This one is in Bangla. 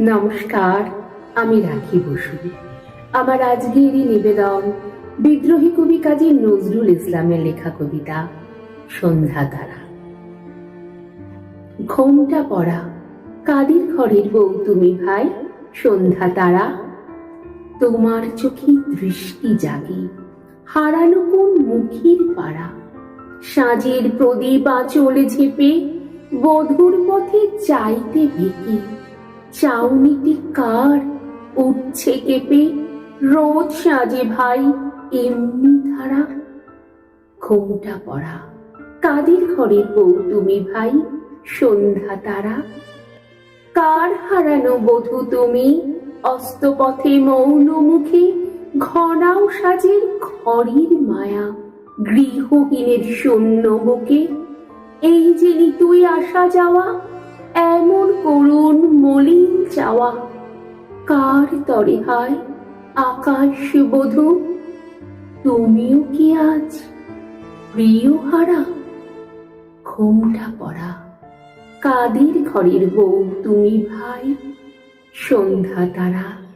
নমস্কার, আমি রাখি বসু। আমার আজকেরই নিবেদন বিদ্রোহী কবি কাজী নজরুল ইসলামের লেখা কবিতা, সন্ধ্যা তারা। ঘোমটা পড়া, কাদের ঘরের বউ তুমি ভাই, সন্ধ্যা তারা? তোমার চোখে দৃষ্টি জাগে, হারানো কোন মুখের পাড়া? সাজের প্রদীপ আঁচলে ঝেপে, বধুর পথে চাইতে ভেকে চাউনিটি কার? উঠছে কেঁপে। রোজ সাজে ভাই, এমনি ধারা। ঘোমটা পড়া। কাদের ঘরের বউ তুমি ভাই? সন্ধ্যা তারা। কার হারানো বধূ তুমি? অস্তপথে মৌন মুখে ঘনাও সাজের ঘরের মায়া। গৃহহীনের শূন্য বুকে। এই যে তুই আসা যাওয়া এমন করুণ মলিন চাওয়া। কার তরে হায় আকাশ বধূ? তুমিও কি আজ প্রিয় হারা? ঘুমটা পড়া। কাদের ঘরের বউ তুমি ভাই? সন্ধ্যা তারা।